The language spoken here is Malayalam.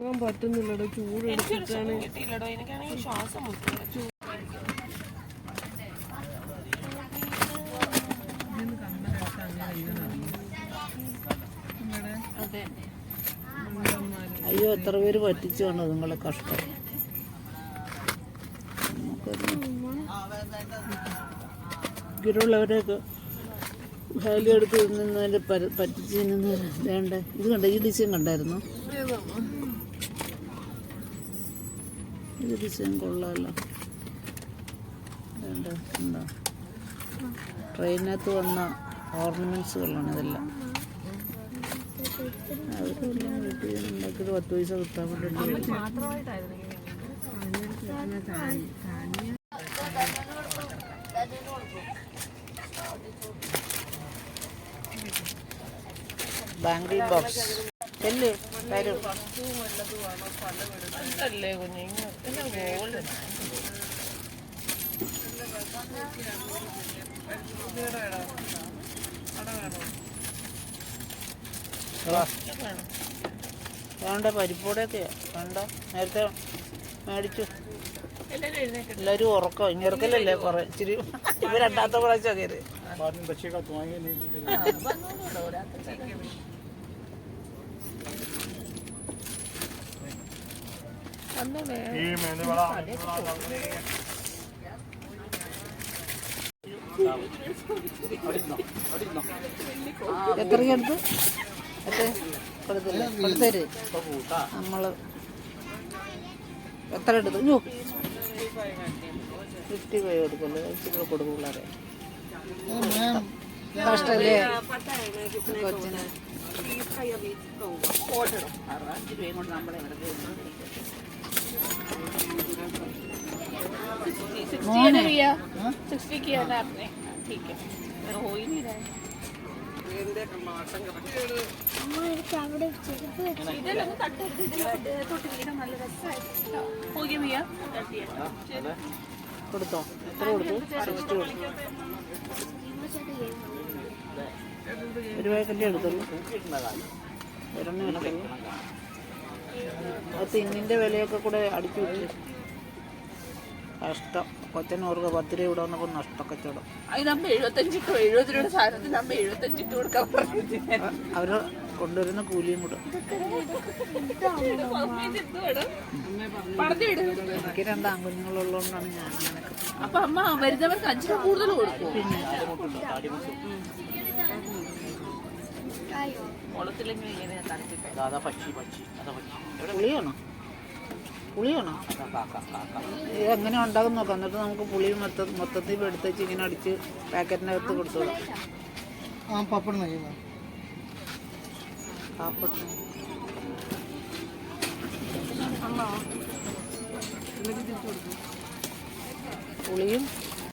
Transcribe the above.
പോകാൻ പറ്റുന്നില്ലടോ ചൂട് എടുത്തിട്ടാണ്. കിട്ടിയില്ലടോ എനിക്കാണെങ്കിൽ ശ്വാസം മുട്ടുക അയ്യോ എത്ര പേര് പറ്റിച്ചു കാണും നിങ്ങളെ കഷ്ടം. ഇങ്ങനെയുള്ളവരെയൊക്കെ വാല്യൂ എടുത്ത് നിന്നതിന്റെ പറ്റിച്ച് നിന്ന് വേണ്ട. ഇത് കണ്ട ഈ ഡിസൈൻ കണ്ടായിരുന്നു? ഇത് ഡിസൈൻ കൊള്ളാമല്ലോ വേണ്ട എന്താ ട്രെയിനകത്ത് വന്ന ഓർണമെന്റ്സുകളാണ് ഇതെല്ലാം. അതൊക്കെല്ലാം വീട്ടിൽ ഉണ്ടാക്കിയിട്ട് പത്ത് പൈസ കിട്ടാൻ വേണ്ടി ബാങ്കിൾ ബോക്സ് ചെല്ല് വരും അല്ലേ കുഞ്ഞു ഇങ്ങനെ ഗോൾഡ് വേണ്ട പരിപ്പോടെയൊക്കെയാ വേണ്ട നേരത്തെ മേടിച്ചു. എല്ലാവരും ഉറക്കം ഇങ്ങറക്കലല്ലേ കുറെ. ഇച്ചിരി ഇവ രണ്ടാമത്തെ പ്രാവശ്യം കയറി എത്രയ്ക്ക് എടുത്തു എത്ര കൊടുത്തില്ല കൊടുത്തര് നമ്മൾ എത്ര എടുത്തു അയ്യോ ഫിഫ്റ്റി ഫൈവ് കൊടുക്കല്ലേ ഇച്ചിരി കൊടുക്കും പിള്ളേരെ കഷ്ടല്ലേ കൊച്ചിന് മോനെ सिक्सटी किया था आपने ठीक है मेरा हो ही नहीं रहा है ഇതെല്ലാം തട്ടെടുത്ത് ഇതിലോട്ട് തൊട്ടിരിക്കണം നല്ല രസമായിട്ട് हो गया भैया കൊടുത്തോ എത്ര കൊടുത്തു സിക്സ്റ്റി കൊടുത്തു ഒരു പാക്കല്ലേ എടുത്തുള്ളൂ ഒരെണ്ണം എടുത്തുള്ളൂ അത് തിന്നിന്റെ വിലയൊക്കെ കൂടെ അടിച്ചു നഷ്ടം. കഷ്ടം കൊച്ചനോർക്ക് പത്ത് രൂപ ഇവിടെ വന്നപ്പോൾ നഷ്ടക്കച്ചവടം. അതിനമ്മ കിട്ടും എഴുപത് രൂപ സാധനത്തിന് അമ്മ കിട്ടും കൊടുക്കാൻ പറഞ്ഞു അവർ കൊണ്ടുവരുന്ന കൂലിയും കൂടെ. എനിക്ക് രണ്ട് ആൺകുഞ്ഞുങ്ങളുള്ളതുകൊണ്ടാണ് ഞാൻ അങ്ങനെ അപ്പൊ അമ്മ വരുന്നവർക്ക് അഞ്ചു രൂപ കൂടുതൽ കൊടുക്കും. ഇങ്ങനെ പക്ഷി പക്ഷി എവിടെ? എങ്ങനെ ഉണ്ടാകും നോക്കാം. എന്നിട്ട് നമുക്ക് പുളി മൊത്ത മൊത്തത്തിൽ എടുത്ത് ഇങ്ങനെ അടിച്ച് പാക്കറ്റിന്റെ അകത്ത് കൊടുത്തോളാം പപ്പടം പുളിയും